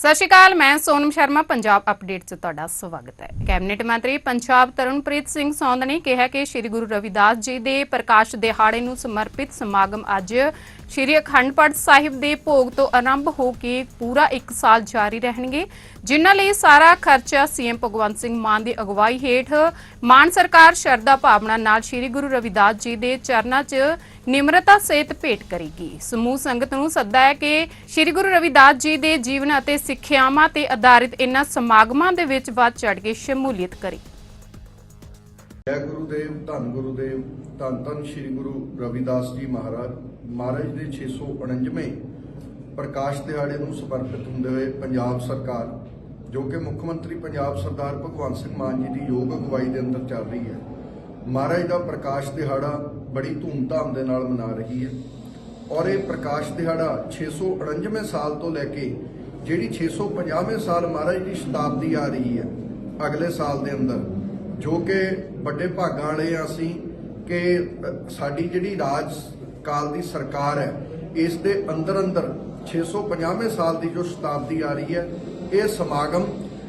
ਸਤਿ ਸ਼੍ਰੀ ਅਕਾਲ, ਮੈਂ ਸੋਨਮ ਸ਼ਰਮਾ, ਪੰਜਾਬ ਅਪਡੇਟ 'ਚ ਤੁਹਾਡਾ ਸਵਾਗਤ ਹੈ। ਕੈਬਨਿਟ ਮੰਤਰੀ ਪੰਜਾਬ ਤਰੁਣਪ੍ਰੀਤ ਸਿੰਘ ਸੌਂਦ ਨੇ ਕਿਹਾ ਕਿ ਸ੍ਰੀ ਗੁਰੂ ਰਵਿਦਾਸ ਜੀ ਦੇ ਪ੍ਰਕਾਸ਼ ਦਿਹਾੜੇ ਨੂੰ ਸਮਰਪਿਤ ਸਮਾਗਮ ਅੱਜ ਸ੍ਰੀ ਅਖੰਡ ਪਾਠ ਸਾਹਿਬ ਦੇ ਭੋਗ ਤੋਂ ਆਰੰਭ ਹੋ ਕੇ ਪੂਰਾ 1 ਸਾਲ ਜਾਰੀ ਰਹਿਣਗੇ, ਜਿਨ੍ਹਾਂ ਲਈ ਸਾਰਾ ਖਰਚਾ ਸੀਐਮ ਭਗਵੰਤ ਸਿੰਘ ਮਾਨ ਦੀ ਅਗਵਾਈ ਹੇਠ ਮਾਨ ਸਰਕਾਰ ਸ਼ਰਧਾ ਭਾਵਨਾ ਨਾਲ ਸ੍ਰੀ ਗੁਰੂ ਰਵਿਦਾਸ ਜੀ ਦੇ ਚਰਨਾਂ 'ਚ ਨਿਮਰਤਾ ਸਹਿਤ ਭੇਟ ਕਰੇਗੀ। ਸਮੂਹ ਸੰਗਤ ਨੂੰ ਸੱਦਾ ਹੈ ਕਿ ਸ੍ਰੀ ਗੁਰੂ ਰਵਿਦਾਸ ਜੀ ਦੇ ਜੀਵਨ ਅਤੇ ਸਿੱਖਿਆਵਾਂ ਤੇ ਆਧਾਰਿਤ ਇਹਨਾਂ ਸਮਾਗਮਾਂ ਦੇ ਵਿੱਚ ਵੱਧ ਚੜ ਕੇ ਸ਼ਮੂਲੀਅਤ ਕਰੇ। ਜੈ ਗੁਰੂਦੇਵ, ਧੰਨ ਗੁਰੂਦੇਵ, ਧੰਨ ਧੰਨ ਸ੍ਰੀ ਗੁਰੂ ਰਵਿਦਾਸ ਜੀ ਮਹਾਰਾਜ। ਮਹਾਰਾਜ ਦੇ 649ਵੇਂ ਪ੍ਰਕਾਸ਼ ਦਿਹਾੜੇ ਨੂੰ ਸਮਰਪਿਤ ਹੁੰਦੇ ਹੋਏ ਪੰਜਾਬ ਸਰਕਾਰ, ਜੋ ਕਿ ਮੁੱਖ ਮੰਤਰੀ ਪੰਜਾਬ ਸਰਦਾਰ ਭਗਵੰਤ ਸਿੰਘ ਮਾਨ ਜੀ ਦੀ ਯੋਗ ਅਗਵਾਈ ਦੇ ਅੰਦਰ ਚੱਲ ਰਹੀ ਹੈ, ਮਹਾਰਾਜ ਦਾ ਪ੍ਰਕਾਸ਼ ਦਿਹਾੜਾ ਬੜੀ ਧੂਮਧਾਮ ਦੇ ਨਾਲ ਮਨਾ ਰਹੀ ਹੈ। ਔਰ ਇਹ ਪ੍ਰਕਾਸ਼ ਦਿਹਾੜਾ 649ਵੇਂ ਸਾਲ ਤੋਂ ਲੈ ਕੇ ਜਿਹੜੀ 650ਵੇਂ ਸਾਲ ਮਹਾਰਾਜ ਦੀ ਸ਼ਤਾਬਦੀ ਆ ਰਹੀ ਹੈ ਅਗਲੇ ਸਾਲ ਦੇ ਅੰਦਰ, ਜੋ ਕਿ ਵੱਡੇ ਭਾਗਾਂ ਵਾਲੇ ਆ ਅਸੀਂ ਕਿ ਸਾਡੀ ਜਿਹੜੀ ਰਾਜ ਕਾਲ ਦੀ ਸਰਕਾਰ ਹੈ, ਇਸ ਦੇ ਅੰਦਰ ਅੰਦਰ 650ਵੇਂ ਸਾਲ ਦੀ ਜੋ ਸ਼ਤਾਬਦੀ ਆ ਰਹੀ ਹੈ, ਇਹ ਸਮਾਗਮ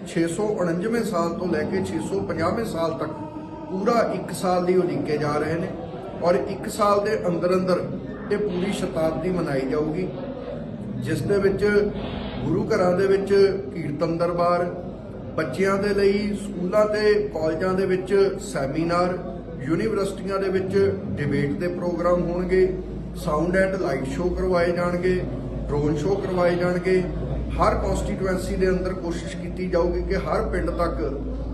649ਵੇਂ ਸਾਲ ਤੋਂ ਲੈ ਕੇ 650ਵੇਂ ਸਾਲ ਤੱਕ ਪੂਰਾ 1 ਸਾਲ ਲਈ ਉਲੀਕੇ ਜਾ ਰਹੇ ਨੇ। ਔਰ 1 ਸਾਲ ਦੇ ਅੰਦਰ ਅੰਦਰ ਇਹ ਪੂਰੀ ਸ਼ਤਾਬਦੀ ਮਨਾਈ ਜਾਊਗੀ, ਜਿਸ ਦੇ ਵਿੱਚ ਗੁਰੂ ਘਰਾਂ ਦੇ ਵਿੱਚ ਕੀਰਤਨ ਦਰਬਾਰ, ਬੱਚਿਆਂ ਦੇ ਲਈ ਸਕੂਲਾਂ ਤੇ ਕਾਲਜਾਂ ਦੇ ਵਿੱਚ ਸੈਮੀਨਾਰ, ਯੂਨੀਵਰਸਿਟੀਆਂ ਦੇ ਵਿੱਚ ਡਿਬੇਟ ਦੇ ਪ੍ਰੋਗਰਾਮ ਹੋਣਗੇ ਸਾਊਂਡ ਐਂਡ ਲਾਈਟ ਸ਼ੋਅ ਕਰਵਾਏ ਜਾਣਗੇ ਡਰੋਨ ਸ਼ੋਅ ਕਰਵਾਏ ਜਾਣਗੇ। ਹਰ ਕਨਸਟੀਟੂਐਂਸੀ ਦੇ ਅੰਦਰ ਕੋਸ਼ਿਸ਼ ਕੀਤੀ ਜਾਊਗੀ ਕਿ ਹਰ ਪਿੰਡ ਤੱਕ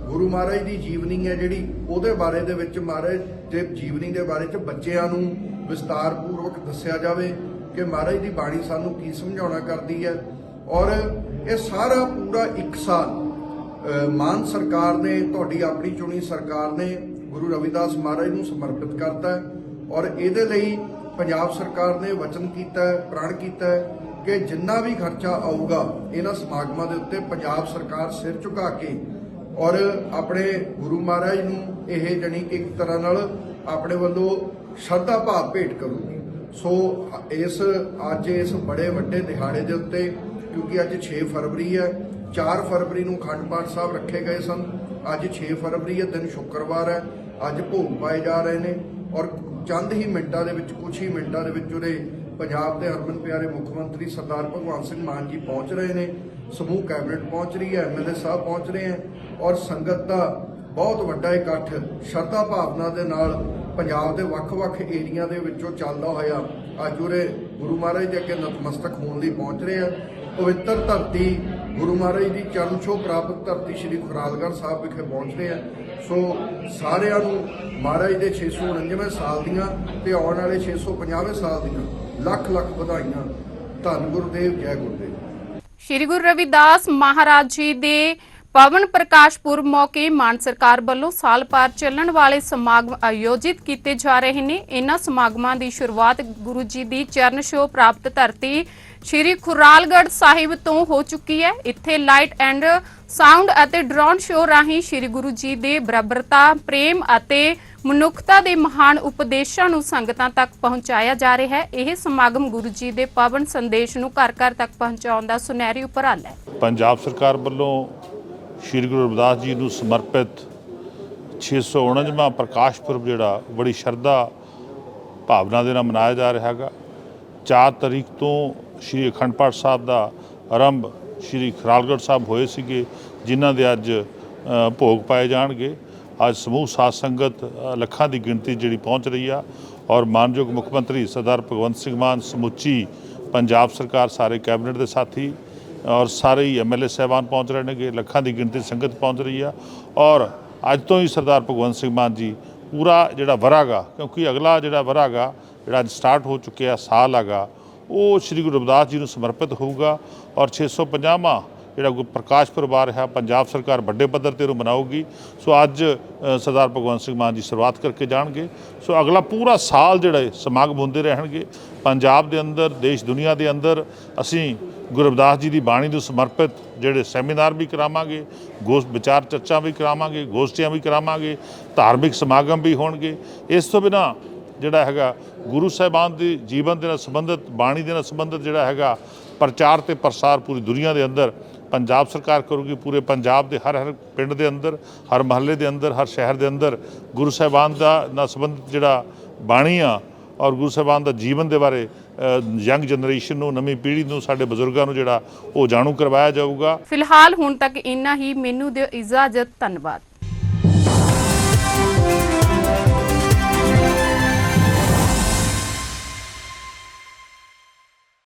ਗੁਰੂ ਮਹਾਰਾਜ ਦੀ ਜੀਵਨੀ ਹੈ ਜਿਹੜੀ, ਉਹਦੇ ਬਾਰੇ ਦੇ ਵਿੱਚ ਮਹਾਰਾਜ ਦੇ ਜੀਵਨੀ ਦੇ ਬਾਰੇ ਚ ਬੱਚਿਆਂ ਨੂੰ ਵਿਸਤਾਰ ਪੂਰਵਕ ਦੱਸਿਆ ਜਾਵੇ ਕਿ ਮਹਾਰਾਜ ਦੀ ਬਾਣੀ ਸਾਨੂੰ ਕੀ ਸਮਝਾਉਣਾ ਕਰਦੀ ਹੈ। ਔਰ ਇਹ ਸਾਰਾ ਪੂਰਾ 1 ਸਾਲ ਮਾਨ ਸਰਕਾਰ ਨੇ, ਤੁਹਾਡੀ ਆਪਣੀ ਚੁਣੀ ਸਰਕਾਰ ਨੇ ਗੁਰੂ ਰਵਿਦਾਸ ਮਹਾਰਾਜ ਨੂੰ ਸਮਰਪਿਤ ਕਰਤਾ ਔਰ ਇਹਦੇ ਲਈ ਪੰਜਾਬ ਸਰਕਾਰ ਨੇ ਵਚਨ ਕੀਤਾ ਪ੍ਰਣ ਕੀਤਾ ਕਿ ਜਿੰਨਾ ਵੀ ਖਰਚਾ ਆਊਗਾ, ਇਹਨਾਂ ਸਮਾਗਮਾਂ ਦੇ ਉੱਤੇ ਪੰਜਾਬ ਸਰਕਾਰ ਸਿਰ ਝੁਕਾ ਕੇ ਔਰ ਆਪਣੇ ਗੁਰੂ ਮਹਾਰਾਜ ਨੂੰ ਇਹ ਜਣੀ ਕਿ ਇੱਕ ਤਰ੍ਹਾਂ ਨਾਲ ਆਪਣੇ ਵੱਲੋਂ ਸ਼ਰਧਾ ਭਾਵ ਭੇਟ ਕਰੂਗੀ ਸੋ ਇਸ, ਅੱਜ ਇਸ ਬੜੇ ਵੱਡੇ ਦਿਹਾੜੇ ਦੇ ਉੱਤੇ, ਕਿਉਂਕਿ ਅੱਜ 6 ਫਰਵਰੀ ਹੈ 4 ਫਰਵਰੀ ਨੂੰ ਅਖੰਡ ਪਾਠ ਸਾਹਿਬ ਰੱਖੇ ਗਏ ਸਨ। ਅੱਜ 6 ਫਰਵਰੀ ਹੈ, ਦਿਨ ਸ਼ੁੱਕਰਵਾਰ ਹੈ। ਅੱਜ ਭੋਗ ਪਾਏ ਜਾ ਰਹੇ ਨੇ ਔਰ ਚੰਦ ਹੀ ਮਿੰਟਾਂ ਦੇ ਵਿੱਚ ਕੁਝ ਹੀ ਮਿੰਟਾਂ ਦੇ ਵਿੱਚ ਉਹਦੇ ਪੰਜਾਬ ਦੇ ਹਰਮਨ ਪਿਆਰੇ ਮੁੱਖ ਮੰਤਰੀ ਸਰਦਾਰ ਭਗਵੰਤ ਸਿੰਘ ਮਾਨ ਜੀ ਪਹੁੰਚ ਰਹੇ ਨੇ। ਸਮੂਹ ਕੈਬਨਿਟ ਪਹੁੰਚ ਰਹੀ ਹੈ ਐਮਐਲਏ ਸਾਹਿਬ ਪਹੁੰਚ ਰਹੇ ਹੈ ਔਰ ਸੰਗਤ ਦਾ ਬਹੁਤ ਵੱਡਾ ਇਕੱਠ ਸ਼ਰਧਾ ਭਾਵਨਾ ਦੇ ਨਾਲ ਪੰਜਾਬ ਦੇ ਵੱਖ-ਵੱਖ ਏਰੀਆ ਦੇ ਵਿੱਚੋਂ ਚੱਲਦਾ ਹੋਇਆ ਅੱਜ ਉਰੇ ਗੁਰੂ ਮਹਾਰਾਜ ਦੇ ਅੱਗੇ ਨਤਮਸਤਕ ਹੋਣ ਲਈ ਪਹੁੰਚ ਰਹੇ ਆ ਪਵਿੱਤਰ ਧਰਤੀ ਗੁਰੂ ਮਹਾਰਾਜ ਦੀ ਚਰਨ ਛੋਹ ਪ੍ਰਾਪਤ ਧਰਤੀ ਸ੍ਰੀ ਖੁਰਾਲਗੜ੍ਹ ਸਾਹਿਬ ਵਿਖੇ ਪਹੁੰਚ ਰਹੇ ਆ ਸੋ ਸਾਰਿਆਂ ਨੂੰ ਮਹਾਰਾਜ ਦੇ 649ਵੇਂ ਸਾਲ ਦੀਆਂ ਤੇ ਆਉਣ ਵਾਲੇ 650ਵੇਂ ਸਾਲ ਦੀਆਂ ਲੱਖ ਲੱਖ ਵਧਾਈਆਂ। ਧੰਨ ਗੁਰਦੇਵ, ਜੈ ਗੁਰਦੇਵ। ਸ਼੍ਰੀ ਗੁਰੂ ਰਵਿਦਾਸ ਮਹਾਰਾਜ ਜੀ ਦੇ ਪਵਨ ਪ੍ਰਕਾਸ਼ ਪੁਰਬ ਮੌਕੇ ਮਾਨ ਸਰਕਾਰ ਵੱਲੋਂ ਸਾਲ ਭਰ ਚੱਲਣ ਵਾਲੇ ਸਮਾਗਮ ਆਯੋਜਿਤ ਕੀਤੇ ਜਾ ਰਹੇ ਨੇ। ਇਹਨਾਂ ਸਮਾਗਮਾਂ ਦੀ ਸ਼ੁਰੂਆਤ ਗੁਰੂ ਜੀ ਦੀ ਚਰਨ ਛੋਹ ਪ੍ਰਾਪਤ ਧਰਤੀ ਸ਼੍ਰੀ ਖੁਰਾਲਗੜ੍ਹ ਸਾਹਿਬ ਤੋਂ ਹੋ ਚੁੱਕੀ ਹੈ। ਇੱਥੇ ਲਾਈਟ ਐਂਡ ਸਾਊਂਡ ਅਤੇ ਡਰੋਨ ਸ਼ੋਅ ਰਾਹੀਂ ਸ਼੍ਰੀ ਗੁਰੂ ਜੀ ਦੇ ਬਰਾਬਰਤਾ, ਪ੍ਰੇਮ ਅਤੇ ਮਨੁੱਖਤਾ ਦੇ ਮਹਾਨ ਉਪਦੇਸ਼ਾਂ ਨੂੰ ਸੰਗਤਾਂ ਤੱਕ ਪਹੁੰਚਾਇਆ ਜਾ ਰਿਹਾ ਹੈ। ਇਹ ਸਮਾਗਮ ਗੁਰੂ ਜੀ ਦੇ ਪਾਵਨ ਸੰਦੇਸ਼ ਨੂੰ ਘਰ ਘਰ ਤੱਕ ਪਹੁੰਚਾਉਣ ਦਾ ਸੁਨਹਿਰੀ ਉਪਰਾਲਾ ਹੈ। ਪੰਜਾਬ ਸਰਕਾਰ ਵੱਲੋਂ ਸ਼੍ਰੀ ਗੁਰੂ ਰਵਿਦਾਸ ਜੀ ਨੂੰ ਸਮਰਪਿਤ 649ਵਾਂ ਪ੍ਰਕਾਸ਼ ਪੁਰਬ ਜਿਹੜਾ, ਬੜੀ ਸ਼ਰਧਾ ਭਾਵਨਾ ਦੇ ਨਾਲ ਮਨਾਇਆ ਜਾ ਰਿਹਾ ਹੈਗਾ। 4 ਤਰੀਕ ਤੋਂ ਸ਼੍ਰੀ ਅਖੰਡ ਪਾਠ ਸਾਹਿਬ ਦਾ ਆਰੰਭ ਸ਼੍ਰੀ ਖਰਾਲਗੜ੍ਹ ਸਾਹਿਬ ਹੋਏ ਸੀਗੇ, ਜਿਨ੍ਹਾਂ ਦੇ ਅੱਜ ਭੋਗ ਪਾਏ ਜਾਣਗੇ। ਅੱਜ ਸਮੂਹ ਸਾਧ ਸੰਗਤ ਲੱਖਾਂ ਦੀ ਗਿਣਤੀ ਜਿਹੜੀ ਪਹੁੰਚ ਰਹੀ ਆ ਔਰ ਮਾਨਯੋਗ ਮੁੱਖ ਮੰਤਰੀ ਸਰਦਾਰ ਭਗਵੰਤ ਸਿੰਘ ਮਾਨ ਸਮੁੱਚੀ ਪੰਜਾਬ ਸਰਕਾਰ, ਸਾਰੇ ਕੈਬਨਿਟ ਦੇ ਸਾਥੀ ਔਰ ਸਾਰੇ ਹੀ ਐਮਐਲਏ ਸਾਹਿਬਾਨ ਪਹੁੰਚ ਰਹੇ ਨੇਗੇ, ਲੱਖਾਂ ਦੀ ਗਿਣਤੀ ਸੰਗਤ ਪਹੁੰਚ ਰਹੀ ਆ ਔਰ ਅੱਜ ਤੋਂ ਹੀ ਸਰਦਾਰ ਭਗਵੰਤ ਸਿੰਘ ਮਾਨ ਜੀ ਪੂਰਾ ਜਿਹੜਾ ਵਰਾਗਾ, ਕਿਉਂਕਿ ਅਗਲਾ ਜਿਹੜਾ ਵਰਾਗਾ, ਜਿਹੜਾ ਅੱਜ ਸਟਾਰਟ ਹੋ ਚੁੱਕਿਆ ਸਾਲ ਹੈਗਾ, ਉਹ ਸ੍ਰੀ ਗੁਰੂ ਰਵਿਦਾਸ ਜੀ ਨੂੰ ਸਮਰਪਿਤ ਹੋਊਗਾ ਔਰ 650ਵਾਂ ਜਿਹੜਾ ਗੁਰ ਪ੍ਰਕਾਸ਼ ਪਰਿਵਾਰ ਆ ਰਿਹਾ ਪੰਜਾਬ ਸਰਕਾਰ ਵੱਡੇ ਪੱਧਰ ਤੇ ਉਹਨੂੰ ਮਨਾਊਗੀ। ਸੋ ਅੱਜ ਸਰਦਾਰ ਭਗਵੰਤ ਸਿੰਘ ਮਾਨ ਜੀ ਸ਼ੁਰੂਆਤ ਕਰਕੇ ਜਾਣਗੇ। ਸੋ ਅਗਲਾ ਪੂਰਾ ਸਾਲ ਜਿਹੜਾ ਸਮਾਗਮ ਹੁੰਦੇ ਰਹਿਣਗੇ। ਪੰਜਾਬ ਦੇ ਅੰਦਰ, ਦੇਸ਼ ਦੁਨੀਆ ਦੇ ਅੰਦਰ ਅਸੀਂ ਗੁਰੂ ਰਵਿਦਾਸ ਜੀ ਦੀ ਬਾਣੀ ਨੂੰ ਸਮਰਪਿਤ ਜਿਹੜੇ ਸੈਮੀਨਾਰ ਵੀ ਕਰਾਵਾਂਗੇ ਗੋਸ਼ਟ ਵਿਚਾਰ ਚਰਚਾ ਵੀ ਕਰਾਵਾਂਗੇ, ਗੋਸ਼ਟੀਆਂ ਵੀ ਕਰਾਵਾਂਗੇ, ਧਾਰਮਿਕ ਸਮਾਗਮ ਵੀ ਹੋਣਗੇ। ਇਸ ਤੋਂ ਬਿਨਾ ਜਿਹੜਾ ਹੈਗਾ ਗੁਰੂ ਸਾਹਿਬਾਨ ਦੇ ਜੀਵਨ ਦੇ ਨਾਲ ਸੰਬੰਧਿਤ, ਬਾਣੀ ਦੇ ਨਾਲ ਸੰਬੰਧਿਤ ਜਿਹੜਾ ਹੈਗਾ ਪ੍ਰਚਾਰ ਤੇ ਪ੍ਰਸਾਰ ਪੂਰੀ ਦੁਨੀਆ ਦੇ ਅੰਦਰ ਪੰਜਾਬ ਸਰਕਾਰ ਕਰੂਗੀ ਪੂਰੇ ਪੰਜਾਬ ਦੇ, ਹਰ ਹਰ ਪਿੰਡ ਦੇ ਅੰਦਰ, ਹਰ ਮਹੱਲੇ ਦੇ ਅੰਦਰ, ਹਰ ਸ਼ਹਿਰ ਦੇ ਅੰਦਰ ਗੁਰੂ ਸਾਹਿਬਾਨ ਦਾ ਨਾਲ ਸੰਬੰਧਿਤ ਜਿਹੜਾ ਬਾਣੀ ਆ ਔਰ ਗੁਰੂ ਸਾਹਿਬਾਨ ਦਾ ਜੀਵਨ ਦੇ ਬਾਰੇ ਯੰਗ ਜਨਰੇਸ਼ਨ ਨੂੰ, ਨਵੀਂ ਪੀੜ੍ਹੀ ਨੂੰ, ਸਾਡੇ ਬਜ਼ੁਰਗਾਂ ਨੂੰ ਜਿਹੜਾ ਉਹ ਜਾਣੂ ਕਰਵਾਇਆ ਜਾਊਗਾ। ਫਿਲਹਾਲ ਹੁਣ ਤੱਕ ਇੰਨਾ ਹੀ। ਮੈਨੂੰ ਦਿਓ ਇਜਾਜ਼ਤ। ਧੰਨਵਾਦ।